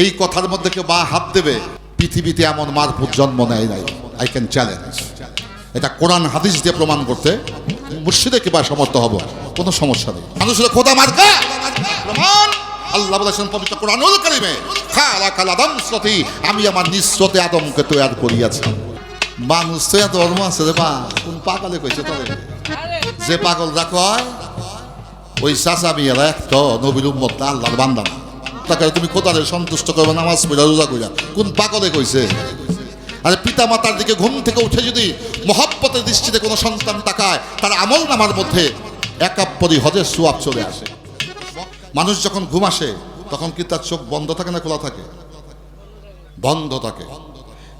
এই কথার মধ্যে কেউ বা হাত দেবে? পৃথিবীতে এমন মারফুট জন্ম নেয় নাই। আই ক্যান চ্যালেঞ্জ এটা কোরআন হাদিস দিয়ে প্রমাণ করতে মুর্শিদে কিবা সমর্থ হব? কোনো সমস্যা নেই। মানুষের খোদা মার্কা প্রমাণ! আল্লাহ বলেছেন, পবিত্র কোরআনুল কারিমে খালা খালা আদম স্রতি, আমি আমার নিঃস্রতে আদমকে তৈরি করিয়াছি। মানুষ তো এত ধর্ম আছে রে বা, কোন পাগলে কইছে তবে? যে পাগলরা কয় ওই চাচা মেয়েরা একটা নবীর উম্মত আল্লাহর বান্দা তাকে তুমি কোথায় সন্তুষ্ট করবে? নামাজ পড়া রোজা কইরা কোন পাগলে কইছে? আরে পিতা মাতার দিকে ঘুম থেকে উঠে যদি মহব্বতের দৃষ্টিতে কোনো সন্তান তাকায়, তার আমল নামার মধ্যে একাপ্পরি হজের সুয়াব চলে আসে। মানুষ যখন ঘুম আসে, তখন কি তার চোখ বন্ধ থাকে না খোলা থাকে? বন্ধ থাকে।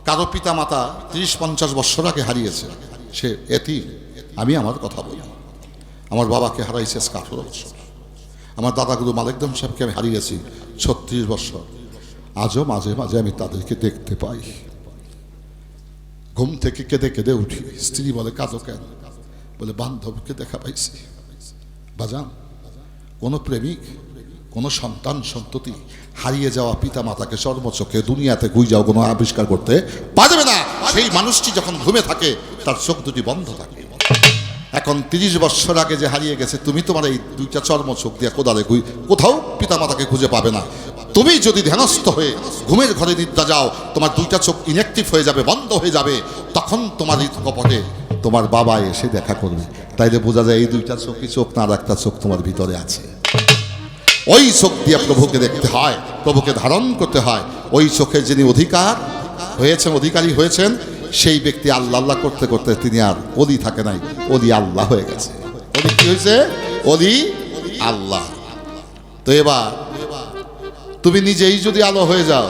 কারও পিতা মাতা ত্রিশ পঞ্চাশ বৎসর আগে হারিয়েছে। সে এতি আমি আমার কথা বলি। আমার বাবাকে হারাইছে আজকে বছর। আমার দাদাগুরু মালিকদম সাহেবকে আমি হারিয়েছি ছত্রিশ বছর। আজও মাঝে মাঝে আমি তাদেরকে দেখতে পাই। ঘুম থেকে কেঁদে কেঁদে উঠি। স্ত্রী বলে কাজও কেন? বলে, বান্ধবকে দেখা পাইছি। বাজান, কোনো প্রেমিক, কোনো সন্তান সন্ততি হারিয়ে যাওয়া পিতা মাতাকে চর্মচোখে দুনিয়াতে গুই যাও কোনো আবিষ্কার করতে পারবে না? সেই মানুষটি যখন ঘুমে থাকে, তার চোখ দুটি বন্ধ থাকে। এখন তিরিশ বছর আগে যে হারিয়ে গেছে, তুমি তোমার এই দুইটা চর্ম চোখ দিয়ে কোদালে গুই, কোথাও পিতা মাতাকে খুঁজে পাবে না। তুমি যদি ধ্যানস্থ হয়ে ঘুমের ঘরে নিদ্রা যাও, তোমার দুইটা চোখ ইনঅ্যাক্টিভ হয়ে যাবে, বন্ধ হয়ে যাবে, তখন তোমার কপটে তোমার বাবা এসে দেখা করবে। তাইলে বোঝা যায় এই দুইটা চোখই চোখ না একটা চোখ তোমার ভিতরে আছে। ওই চোখ দিয়ে প্রভুকে দেখতে হয়, প্রভুকে ধারণ করতে হয়। ওই চোখের যিনি অধিকার, হয়েছেন, অধিকারী হয়েছেন সেই ব্যক্তি আল্লাহ আল্লাহ করতে করতে তিনি আর অলি থাকে নাই অলি আল্লাহ হয়ে গেছে। অলি কি হয়েছে? অলি আল্লাহ। তো এবার তুমি নিজেই যদি আলো হয়ে যাও,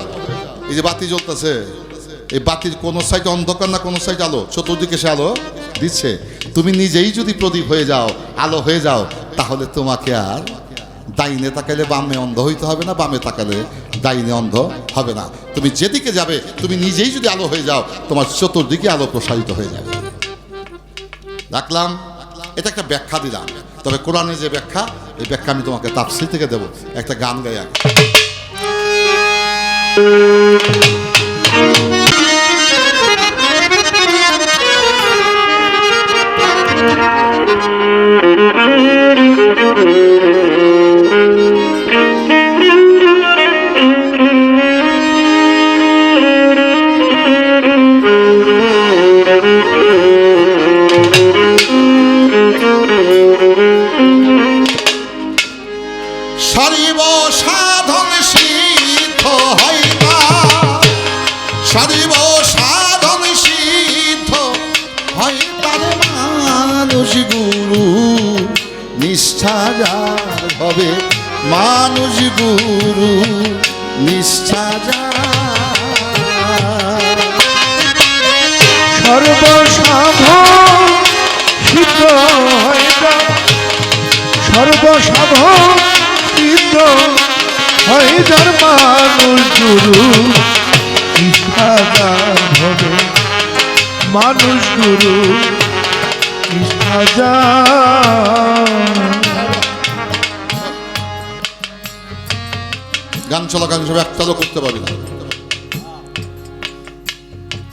এই যে বাতি জ্বলতেছে, এই বাতির কোন সাইড অন্ধকার না কোন সাইড আলো? চতুর্দিকে সে আলো দিচ্ছে। তুমি নিজেই যদি প্রদীপ হয়ে যাও, আলো হয়ে যাও, তাহলে তোমাকে আর ডাইনে তাকালে বামে অন্ধ হইতে হবে না, বামে তাকালে ডাইনে অন্ধ হবে না। তুমি যেদিকে যাবে, তুমি নিজেই যদি আলো হয়ে যাও, তোমার চতুর্দিকে আলো প্রসারিত হয়ে যাবে। রাখলাম, এটা একটা ব্যাখ্যা দিলাম। তবে কোরআনের যে ব্যাখ্যা, এই ব্যাখ্যা আমি তোমাকে তাফসির থেকে দেবো। একটা গান গাই আগে। সারিব সাধন সিদ্ধ না সারিব সাধন সিদ্ধ তার মানুষ গুরু, নিষ্ঠা যার হবে মানুষ গুরু, নিষ্ঠা যার সর্বসাধন সর্বসাধন সিদ্ধ হয় যার মানুষ গুরু ইচ্ছাদার হবে মানুষ গান চলাকালীন সব একটাও করতে পারি না।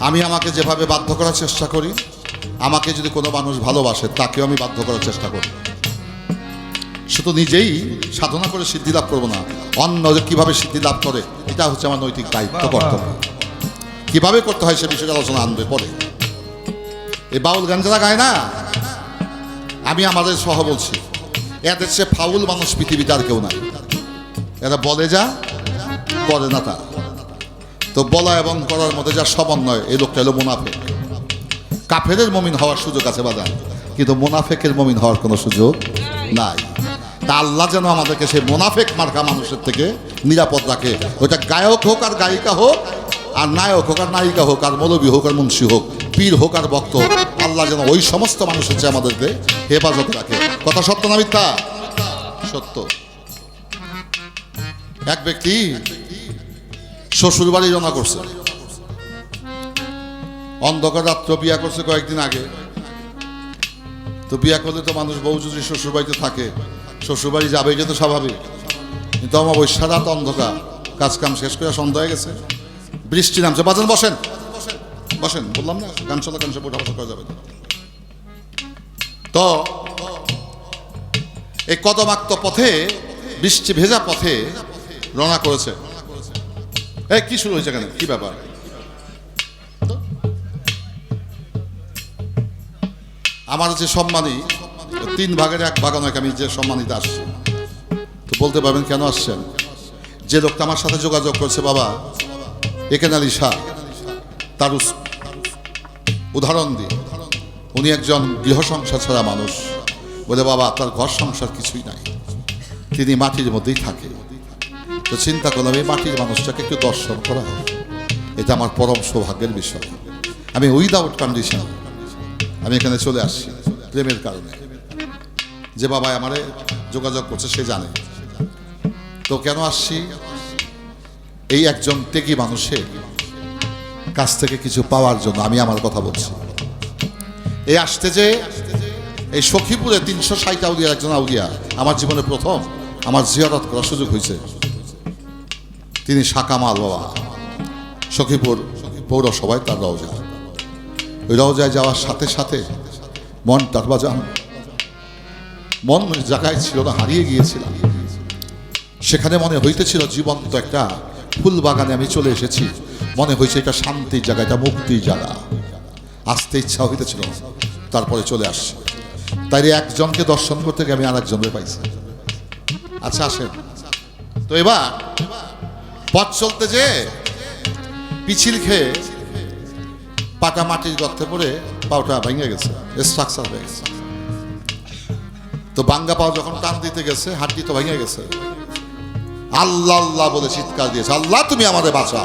আমি আমাকে যেভাবে বাধ্য করার চেষ্টা করি, আমাকে যদি কোনো মানুষ ভালোবাসে, তাকেও আমি বাধ্য করার চেষ্টা করি। শুধু নিজেই সাধনা করে সিদ্ধি লাভ করব না। অন্য কীভাবে সিদ্ধি লাভ করে, এটা হচ্ছে আমার নৈতিক দায়িত্ব, কর্তব্য। কীভাবে করতে হয় সে বিষয়ে আলোচনা আনবে পরে এই বাউল গান যারা গায় না, আমি আমাদের সহ বলছি, এদের সে ফাউল মানুষ পৃথিবীতে আর কেউ নাই। এরা বলে যা, করে না তা। তো বলা এবং করার মধ্যে যা সমন্বয়, এই লোকটা হলো মুনাফেক। কাফেরের মমিন হওয়ার সুযোগ আছে বাজার কিন্তু মুনাফেকের মমিন হওয়ার কোনো সুযোগ নাই। তা আল্লাহ যেন আমাদেরকে সেই মোনাফেক মার্কা মানুষের থেকে নিরাপদ রাখে। ওইটা গায়ক হোক আর গায়িকা হোক, আর নায়ক হোক আর নায়িকা হোক, আর মৌলবী হোক আর মুন্সি হোক, পীর হোক আর ভক্ত হোক, আল্লাহ যেন ওই সমস্ত মানুষ হচ্ছে আমাদেরকে হেফাজত রাখে। কথা সত্য না মিথ্যা? সত্য। এক ব্যক্তি শ্বশুর বাড়ি জমা করছে। অন্ধকার রাত্র বিয়া করছে কয়েকদিন আগে। তো বিয়া করলে তো মানুষ বউ যদি শ্বশুর বাড়িতে থাকে শ্বশুর বাড়ি যাবে কিন্তু স্বাভাবিক। কিন্তু আমার ওই সারাত অন্ধকার। কাজ কাম শেষ করে সন্ধ্যা হয়ে গেছে। বৃষ্টি নামছে। বাজান, বসেন। বসেন, বললাম না, গান চলা, গান সব ওঠা করা যাবে তো, এই কদমাক্ত পথে, বৃষ্টি ভেজা পথে রওনা করেছে। এই, কি শুরু হয়েছে কেন কি ব্যাপার? আমার যে সম্মানী তিন ভাগের এক ভাগ নয়, আমি যে সম্মানিত আসছি তো বলতে পারবেন কেন আসছেন? যে লোকটা আমার সাথে যোগাযোগ করছে, বাবা, একেন আলী শাহ, তার উদাহরণ দিই উনি একজন গৃহ সংসার ছাড়া মানুষ। বলে, বাবা তার ঘর সংসার কিছুই নাই। তিনি মাটির মধ্যেই থাকে। তো চিন্তা করলাম, এই মাটির মানুষটাকে একটু দর্শন করা হয় এটা আমার পরম সৌভাগ্যের বিষয়। আমি উইদাউট কন্ডিশন আমি এখানে চলে আসছি, প্রেমের কারণে। যে বাবা আমারে যোগাযোগ করছে, সে জানে। তো কেন আসছি? এই একজন টেকি মানুষের কাছ থেকে কিছু পাওয়ার জন্য আমি আমার কথা বলছি। এই আসতে যে, এই সখীপুরে তিনশো ষাট আউলিয়ার একজন আউলিয়া আমার জীবনে প্রথম আমার জিয়ারত করার সুযোগ হয়েছে। তিনি সাকামাল বাবা। সখীপুর পৌরসভায় তার রওজা। ওই রওজায় যাওয়ার সাথে সাথে মন তার বাজান মন জায়গায় ছিল না, হারিয়ে গিয়েছিলাম। সেখানে মনে হইতেছিল জীবন্ত একটা ফুল বাগানে আমি চলে এসেছি। মনে হয়েছে এটা শান্তির জায়গা, এটা মুক্তির জায়গা। আসতে ইচ্ছা হইতেছিল, তারপরে চলে আসছে। তাই একজনকে দর্শন করতে গিয়ে আমি আর একজনকে পাইছি। আচ্ছা আসেন। তো এবার পথ চলতে যে পিছিল খেয়ে পাটা মাটির গর্তে পড়ে পাওটা ভেঙে গেছে স্ট্রাকচার হয়ে গেছে। তো বাঙ্গা পাও যখন টান দিতে গেছে, হাড্ডি তো ভেঙে গেছে। আল্লাহ আল্লাহ বলে চিৎকার দিয়েছে, আল্লাহ, তুমি আমাদের বাঁচা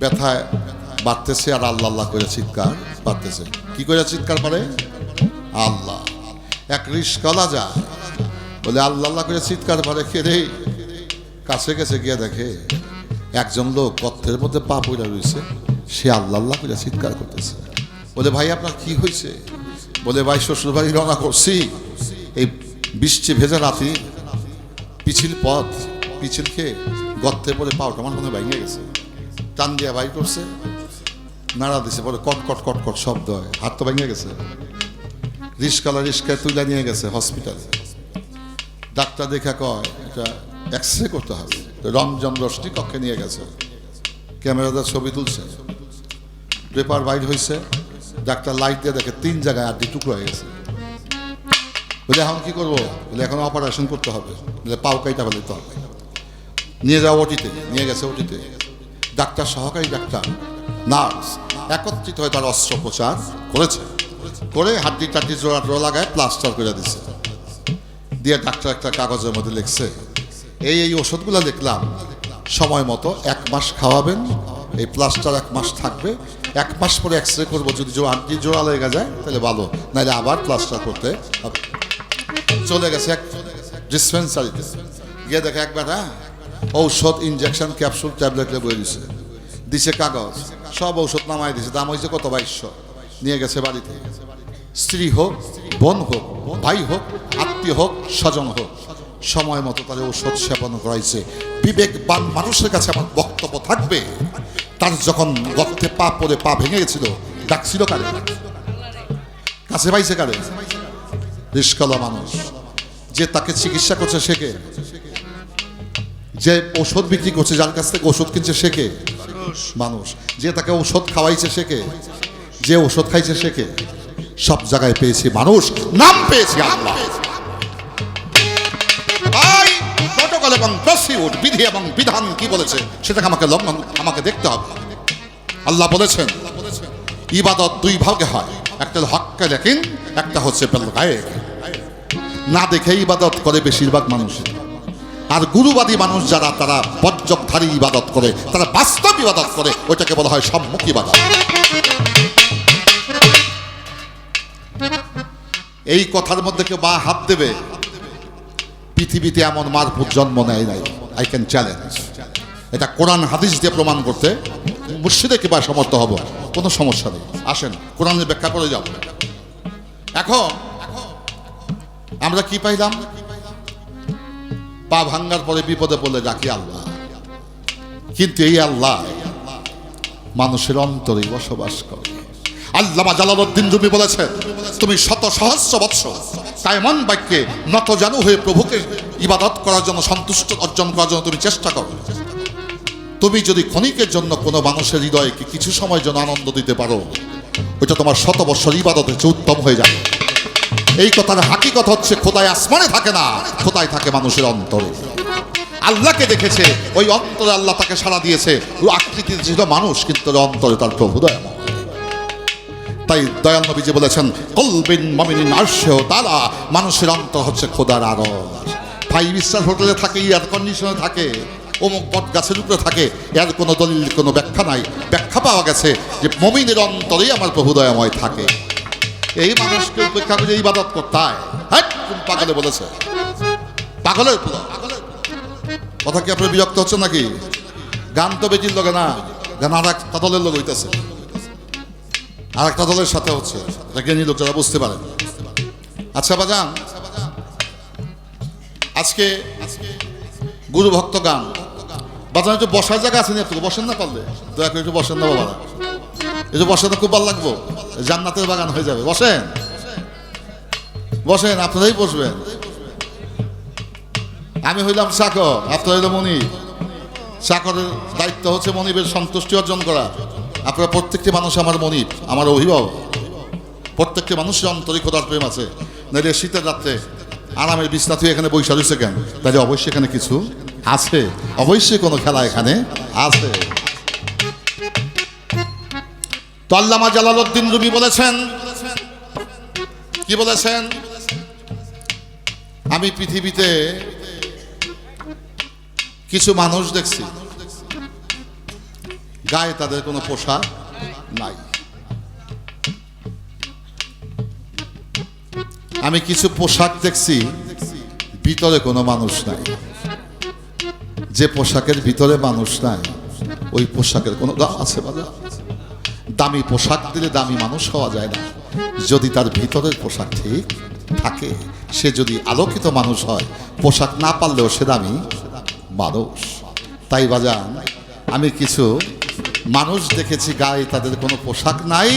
ব্যথায় বাড়তেছে আর আল্লাহ আল্লাহ করে চিৎকার বাড়তেছে। কি করে চিৎকার পারে? আল্লাহ। এক রিস্কলা যায়, বলে আল্লাহ আল্লাহ করে চিৎকার পারে, কে রে? কাছে গেছে গিয়ে দেখে একজন লোক গর্তের মধ্যে পা পড়ে রয়েছে সে আল্লাহ আল্লাহ করে চিৎকার করতেছে। বলে, ভাই, আপনার কি হয়েছে বলে, ভাই শ্বশুর বাড়ি রওনা করছি। এই বৃষ্টি ভেজা রাতি, পিছিল পথ পিছিল খেয়ে গর্তে পরে পাওটা আমার মনে ভেঙে গেছে। টান দিয়া বাই করছে, নাড়া দিছে পরে কট কট কট কট শব্দ হয়। হাত তো ভেঙে গেছে। রিস্কালা রিস্কায় তুলে নিয়ে গেছে হসপিটালে। ডাক্তার দেখা কয়, এটা এক্স রে করতে হবে। রঞ্জন রশ্মি কক্ষে নিয়ে গেছে। ক্যামেরাদার ছবি তুলছে। পেপার বাইর হয়েছে ডাক্তার লাইট দিয়ে দেখে তিন জায়গায় আড্ডি টুকরো হয়ে গেছে। বলে, এখন কি করব? বলে, এখন অপারেশন করতে হবে। বলে, পাও কাইটা ফেলতে হবে। নিয়ে যাও ওটিতে, নিয়ে গেছে ওটিতে। ডাক্তার, সহকারী ডাক্তার, নার্স একত্রিত হয়ে তার অস্ত্রোপচার করেছে। করে হাড্ডি টাড্ডি জোড়া টোড়া লাগায় প্লাস্টার করে দিছে। দিয়ে ডাক্তার একটা কাগজের মধ্যে লিখছে, এই এই ওষুধগুলো লিখলাম। সময় মতো এক মাস খাওয়াবেন। এই প্লাস্টার এক মাস থাকবে। এক মাস পরে এক্স রে করব, যদি জো আন্টি জোড়া লেগে যায়, তাহলে ভালো। নাহলে আবার প্লাস্টার করতে হবে। চলে গেছে এক ডিসপেন্সারিতে গিয়ে দেখে একবার হ্যাঁ ঔষধ ইনজেকশন ক্যাপসুল ট্যাবলেট বয়ে দিছে। দিছে কাগজ। সব ঔষধ নামাই দিছে। দাম হয়েছে কত? বাইশশো। নিয়ে গেছে বাড়িতে। স্ত্রী হোক, বোন হোক, ভাই হোক, আত্মীয় হোক, স্বজন হোক, সময় মতো তাদের ঔষধ সেবন করাইছে। বিবেকবান মানুষের কাছে আমার বক্তব্য থাকবে। তার যখন গর্তে পা পরে পা ভেঙে গেছিল ডাকছিল কারে? কাছে পাইছে কারে? রিস্কলা মানুষ। যে তাকে চিকিৎসা করছে কে? যে ঔষধ বিক্রি করছে, যার কাছ থেকে ওষুধ কিনছে কে? মানুষ। যে তাকে ঔষধ খাওয়াইছে কে? যে ওষুধ খাইছে কে? সব জায়গায় পেয়েছি মানুষ, নাম পেয়েছি আল্লাহ। প্রটোকল এবং প্রসিউট বিধি এবং বিধান কি বলেছে সেটাকে আমাকে লঙ্ঘন, আমাকে দেখতে হবে। আল্লাহ বলেছেন, ইবাদত দুই ভাগে হয়, একটা হক্কা লেকিন একটা হচ্ছে বেল না দেখে ইবাদত করে বেশিরভাগ মানুষ। আর গুরুবাদী মানুষ যারা, তারা বজ্রকধারী ইবাদত করে, তারা বাস্তব ইবাদত করে, ওইটাকে বলা হয় সম্মুখ ইবাদত। এই কথার মধ্যে কেউ বা হাত দেবে? পৃথিবীতে এমন মারফুট জন্ম নেয় নাই। আই ক্যান চ্যালেঞ্জ এটা কোরআন হাদিস দিয়ে প্রমাণ করতে মুর্শিদে কিবা সমর্থ হব? কোনো সমস্যা নেই। আসেন, কোরআনের ব্যাখ্যা করে যাও। এখন আমরা কি পাইলাম? পা ভাঙ্গার পরে বিপদে পড়লে ডাকি আল্লাহ। কিন্তু এই আল্লাহ মানুষের অন্তরে বসবাস করে। আল্লামা জালালউদ্দিন রুমি বলেছেন তুমি শত সহস্র বৎসর কায়মন বাক্যে নত জানু হয়ে প্রভুকে ইবাদত করার জন্য সন্তুষ্ট অর্জন করার জন্য তুমি চেষ্টা করো। তুমি যদি ক্ষণিকের জন্য কোনো মানুষের হৃদয়কে কিছু সময় জন্য আনন্দ দিতে পারো, ওইটা তোমার শত বৎসর ইবাদতের চেয়ে উত্তম হয়ে যাবে। এই কথার হাকিকত হচ্ছে, খোদায় আসমানে থাকে না, খোদায় থাকে মানুষের অন্তরে। আল্লাহকে দেখেছে, ওই অন্তরে আল্লাহ তাকে সাড়া দিয়েছে আকৃতি ছিল মানুষ, কিন্তু অন্তরে তার প্রভু দয়াময় তাই দয়াল নবীজি বলেছেন, কলবিন মমিনিন আর্শেও তারা মানুষের অন্তর হচ্ছে খোদার আরও ফাইভ স্টার হোটেলে থাকে, এয়ার কন্ডিশনে থাকে, অমুক বট গাছের উপরে থাকে, এর কোনো দলিল, কোনো ব্যাখ্যা নাই। ব্যাখ্যা পাওয়া গেছে যে মমিনের অন্তরেই আমার প্রভু দয়াময় থাকে। এই মানুষকে উপেক্ষা করে ইবাদত করতে হয়। পাগলে বলেছে? পাগলের কথা কি আপনার বিরক্ত হচ্ছে নাকি? গান তো বেজির লগে না গান আর একটা দলের লোক হইতেছে। আর একটা দলের সাথে হচ্ছে। এটা জ্ঞানী লোক যারা বুঝতে পারে। আচ্ছা বাজান। আজকে গুরু ভক্ত গান। বাজান, একটু বসার জায়গা আছে না বসেন না পারলে। দয়া করে একটু বসেন না বাবা। একটু বসেন খুব ভালো লাগবো। জান্নাতের বাগান হয়ে যাবে। বসেন। বসেন, আপনারাই বসবেন। আমি হইলাম চাকর আপনার হইলাম মনিব। চাকরের দায়িত্ব হচ্ছে মনিবের সন্তুষ্টি অর্জন করা। আপনারা প্রত্যেকটি মানুষ আমার মনিব, আমার অভিভাবক। প্রত্যেকটি মানুষের অন্তরিক খোদার প্রেম আছে। নাহলে শীতের রাত্রে আরামের বিছনা তুই এখানে বৈশা রয়েছে কেন? তাহলে অবশ্যই এখানে কিছু আছে। অবশ্যই কোনো খেলা এখানে আছে। তো আল্লামা জালালউদ্দিন রুমি বলেছেন, কি বলেছেন? আমি পৃথিবীতে কিছু মানুষ দেখছি। গায়ে তাদের কোনো পোশাক নাই। আমি কিছু পোশাক দেখছি, ভিতরে কোনো মানুষ নাই। যে পোশাকের ভিতরে মানুষ নাই, ওই পোশাকের কোনো আছে বাজার। দামি পোশাক দিলে দামি মানুষ হওয়া যায় না। যদি তার ভিতরের পোশাক ঠিক থাকে, সে যদি আলোকিত মানুষ হয়, পোশাক না পারলেও সে দামি মানুষ। তাই বাজান, আমি কিছু মানুষ দেখেছি গায়ে তাদের কোনো পোশাক নাই,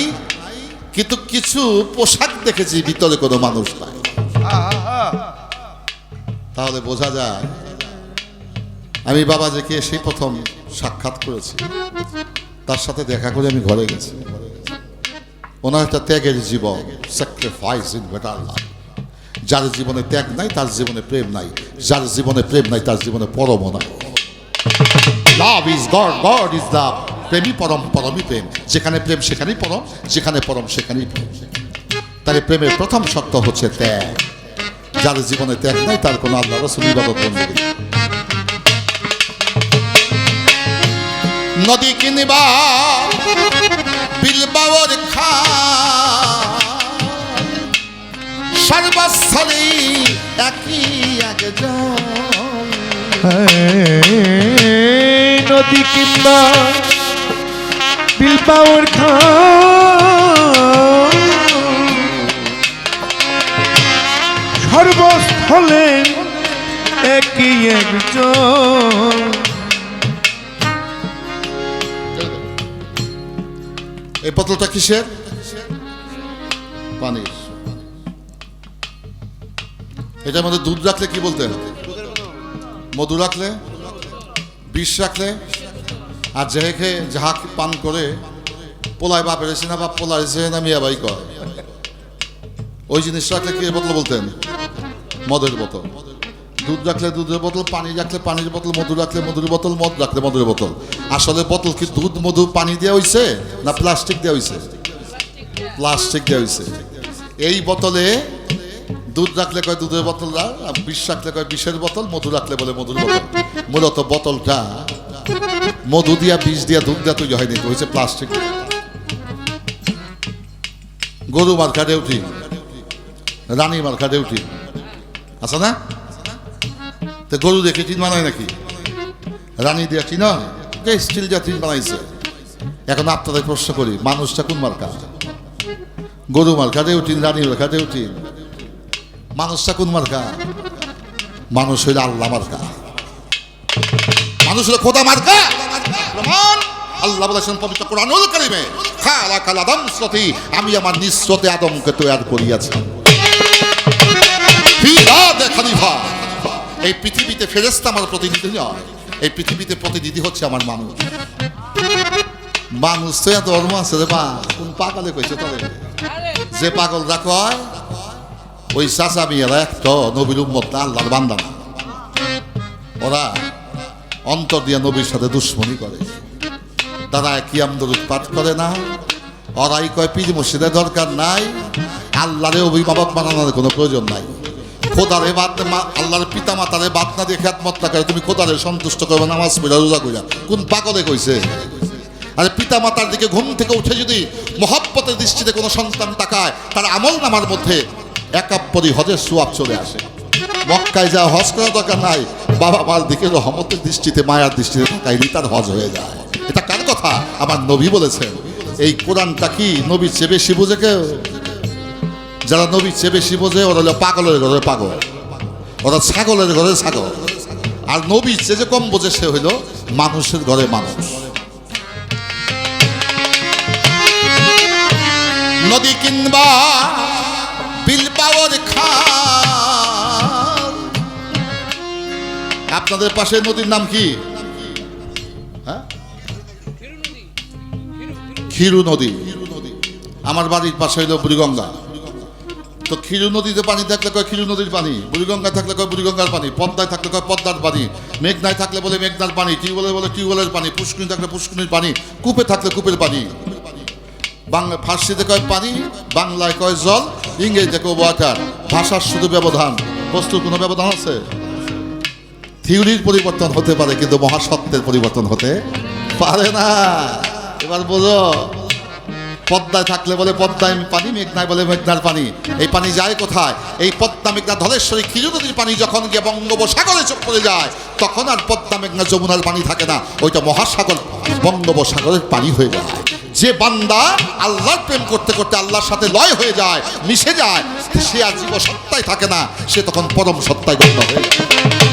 কিন্তু কিছু পোশাক দেখেছি ভিতরে কোনো মানুষ নাই। তাহলে বোঝা যায়, আমি বাবাজিকে সেই প্রথম সাক্ষাৎ করেছি। তার সাথে দেখা করে আমি ঘরে গেছি। ওনার একটা ত্যাগের জীবন স্যাক্রিফাইস ইন বেটার লাইফ যার জীবনে ত্যাগ নাই, তার জীবনে প্রেম নাই। যার জীবনে প্রেম নাই, তার জীবনে পরম নাই। Love is God God is love প্রেমই পরম, পরমই প্রেম। যেখানে প্রেম, সেখানেই পরম, যেখানে পরম, সেখানেই প্রেম। তাই প্রেমের প্রথম শর্ত হচ্ছে ত্যাগ। যার জীবনে ত্যাগ নাই, তার কোনো আল্লাহ রসুল। নদী কিনবা বিলবাওর খা। সর্বস্থলে একই এই নদী কিংবা বিলবাউর খান সর্বস্থলে একই একজন। এই বোতলটা কিসের? পানির। এটার মধ্যে দুধ রাখলে কি বলতেন মধু রাখলে? বিষ রাখলে? আর যেহেকে যাহা পান করে, পোলায় বাপ এসে না বাপ পোলা এসে না মিয়া বাই কয় ওই জিনিস রাখলে কি বোতল বলতেন? মদের বোতল। দুধ রাখলে দুধের বোতল, পানি রাখলে পানির বোতল, মধু রাখলে মধুর বোতল, মদ রাখলে মধুর বোতল। আসলে বোতল কি দুধ, মধু, পানি দেওয়া হয়েছে না প্লাস্টিক দেওয়া হয়েছে প্লাস্টিক দেওয়া হয়েছে এই বোতলে দুধ রাখলে কয় দুধের বোতল বিষ রাখলে কয় বিষের বোতল, মধু রাখলে বলে মধুর বোতল। মূলত বোতলটা মধু দিয়া, বিষ দিয়া, দুধ দিয়া তৈরি হয়নি হয়েছে প্লাস্টিক গরু মার্কা ডেউটি রানী মার্কা ডেউটি আছে না? তো গরু দেখে চিন বানায় নাকি? রানী দিয়া চিন স্টিল দিয়া চিন বানাইছে? এখন আপনাদের প্রশ্ন করি, মানুষটা কোন মার্কা গরু মার্কা ডেউটিন রানী মার্কা ডেউটিন মানুষটা কোন মার্কা মানুষ হইলে আল্লাহ মার্কা মানুষ হলো খোদা মার্কা প্রমাণ আল্লাহ বলেছেন, পবিত্র কোরআনুল কারিমে খালা কাল আদম স্রতি, আমি আমার নিঃস্রতে আদমকে তৈরি করিয়াছি। খলিফা। এই পৃথিবীতে ফেরেস্তা আমার প্রতিনিধি নয়, এই পৃথিবীতে প্রতিনিধি হচ্ছে আমার মানুষ। মানুষ তো এত ধর্ম আছে রে বা কোন পাগলে কইছে তবে যে পাগলরা কয়, ওই চাচা মিয়ারা একটা নবীর উম্মত আল্লাহর বান্দা ওরা অন্তর দিয়া নবীর সাথে দুশ্মনী করে। তারা কিয়াম দরুদ পাঠ করে না। অরাই কয়, পীর মসজিদের দরকার নাই। আল্লাহরে অভিভাবক বানানোর কোনো প্রয়োজন নাই। খোদারে বাদ আল্লাহর পিতা মাতারে বাদ না দিয়ে খ্যাতমত না করে তুমি খোদারে সন্তুষ্ট করবে, নামাজ পড়া রোজা কইরা। কোন পাগলে কইছে? আরে পিতা মাতার দিকে ঘুম থেকে উঠে যদি মহব্বতের দৃষ্টিতে কোনো সন্তান তাকায়, তার আমল নামার মধ্যে একাপ্পরি হজের সোয়াব চলে আসে। মক্কায় যা হজ করার দরকার নাই। বাবা মার দিকে রহমতের দৃষ্টিতে, মায়ার দৃষ্টিতে তাকাইলেই তার হজ হয়ে যায়। এটা কার কথা? আমার নবী বলেছেন, এই কোরআনটা কি নবী চেয়ে বেশি বুঝে কেউ যারা নবী চেয়ে বেশি বোঝে ওরা হলো পাগলের ঘরে পাগল। ওরা ছাগলের ঘরে ছাগল। আর নবী চেয়ে যে কম বোঝে, সে হইল মানুষের ঘরে মানুষ। নদী কিংবা বিলবাওয়ার খাল আপনাদের পাশে নদীর নাম কি? হ্যাঁ? ক্ষীরু নদী। আমার বাড়ির পাশে হইল বুড়িগঙ্গা। তো ক্ষীরু নদীতে পানি থাকলে কয় ক্ষীরু নদীর পানি? বুড়িগঙ্গায় থাকলে কয় বুড়িগঙ্গার পানি? পদ্মায় থাকলে কয় পদ্মার পানি? মেঘনায় থাকলে বলে মেঘনার পানি, টিউবওয়েলে বলে টিউবওয়েলের পানি, পুষ্করিণী থাকলে পুষ্করিণীর পানি, কূপে থাকলে কূপের পানি। বাংলা, ফার্সিতে কয় পানি, বাংলায় কয় জল, ইংরেজিতে কয় ওয়াটার ভাষার শুধু ব্যবধান। বস্তুর কোনো ব্যবধান আছে? থিওরির পরিবর্তন হতে পারে, কিন্তু মহাসত্ত্বের পরিবর্তন হতে পারে না। এবার বোঝো পদ্মায় থাকলে বলে পদ্মায় পানি, মেঘনায় বলে মেঘনার পানি। এই পানি যায় কোথায়? এই পদ্মা, মেঘনা, ধলেশ্বরী ক্ষীর নদীর পানি যখন গিয়ে বঙ্গোপসাগরে চোখ পড়ে যায়, তখন আর পদ্মা, মেঘনা, যমুনার পানি থাকে না। ওইটা মহাসাগর, বঙ্গোপসাগরের পানি হয়ে যায়। যে বান্দা আল্লাহর প্রেম করতে করতে আল্লাহর সাথে লয় হয়ে যায়, মিশে যায়, সে আর জীব সত্তায় থাকে না। সে তখন পরম সত্তায় গণ্য হয়ে যায়।